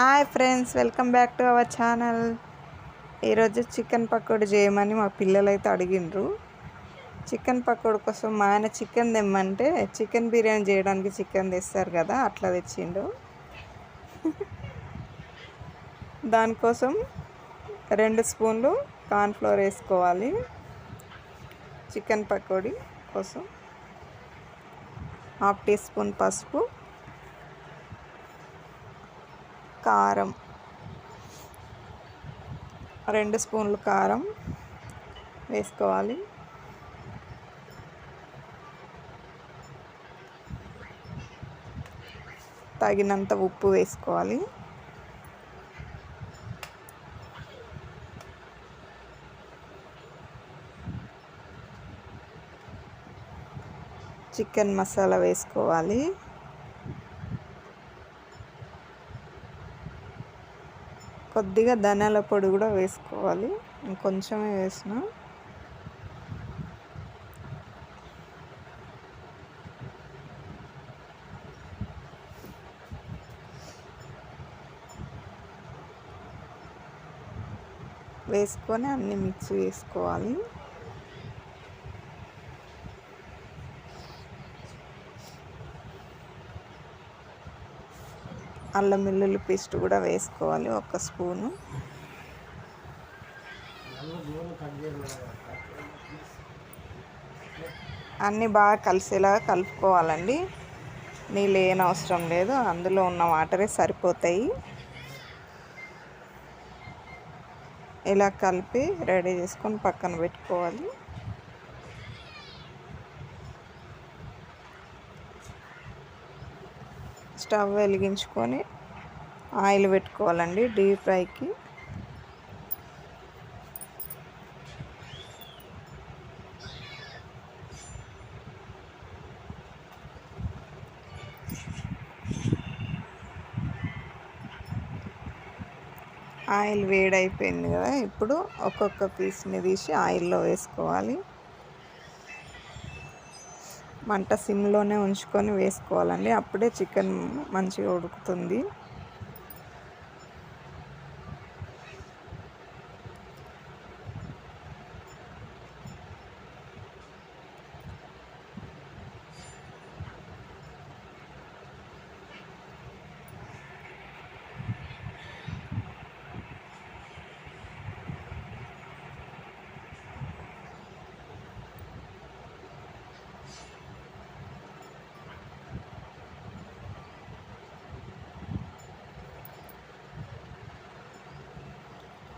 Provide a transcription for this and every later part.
Hi friends welcome back to our channel. ఈరోజు chicken pakodi చేయమని మా పిల్లలు అయితే అడిగిండ్రు. చికెన్ పకోడీ కోసం మా ఆయన చికెన్ తెమ్మంటే చికెన్ బిర్యానీ చేయడానికి చికెన్ తెస్తారు కదా అట్లా తెచ్చిండు. దానికోసం రెండు స్పూన్లు కార్న్ఫ్లోర్ వేసుకోవాలి చికెన్ పకోడీ కోసం. హాఫ్ టీ స్పూన్ పసుపు. కారం. రెండు స్పూన్లు కారం వేసుకోవాలి. తగినంత ఉప్పు వేసుకోవాలి. చికెన్ మసాలా వేసుకోవాలి. కొద్దిగా ధనియాల పొడి కూడా వేసుకోవాలి. ఇంకొంచెమే వేసిన. వేసుకొని అన్ని మిక్స్ చేసుకోవాలి. అల్లం వెల్లుల్లి పేస్ట్ కూడా వేసుకోవాలి ఒక స్పూను. అన్నీ బాగా కలిసేలాగా కలుపుకోవాలండి. నీళ్ళు ఏం అవసరం లేదు అందులో ఉన్న వాటరే సరిపోతాయి. ఇలా కలిపి రెడీ చేసుకొని పక్కన పెట్టుకోవాలి. స్టవ్ వెలిగించుకొని ఆయిల్ పెట్టుకోవాలండి డీప్ ఫ్రైకి. ఆయిల్ వేడైపోయింది కదా ఇప్పుడు ఒక్కొక్క పీస్ని తీసి ఆయిల్లో వేసుకోవాలి. మంట సిమ్లోనే ఉంచుకొని వేసుకోవాలండి. అప్పుడే చికెన్ మంచిగా ఉడుకుతుంది.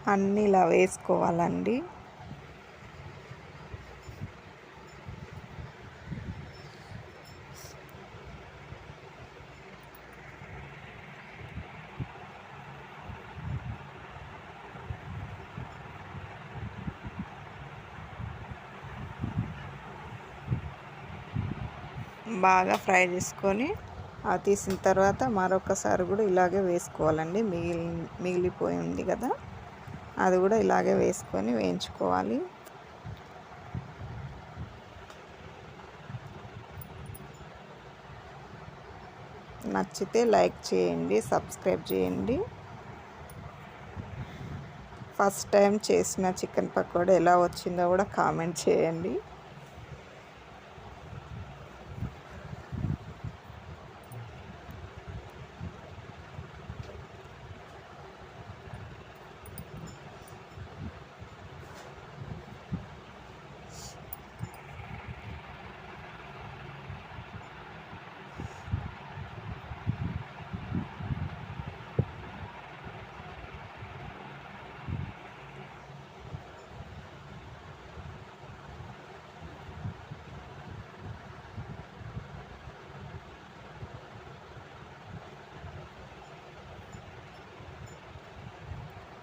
అన్నీ ఇలా వేసుకోవాలండి. బాగా ఫ్రై చేసుకొని అది తీసిన తర్వాత మరొకసారి కూడా ఇలాగే వేసుకోవాలండి. మిగిలి మిగిలిపోయి ఉంది కదా. అది కూడా ఇలాగే వేసుకొని వేయించుకోవాలి. నచ్చితే లైక్ చేయండి సబ్స్క్రైబ్ చేయండి. ఫస్ట్ టైం చేసిన చికెన్ పకోడీ ఎలా వచ్చిందో కూడా కామెంట్ చేయండి.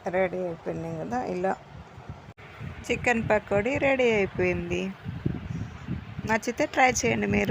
రెడీ అయిపోయింది కదా ఇలా చికెన్ పకోడీ రెడీ అయిపోయింది. నచ్చితే ట్రై చేయండి మీరు.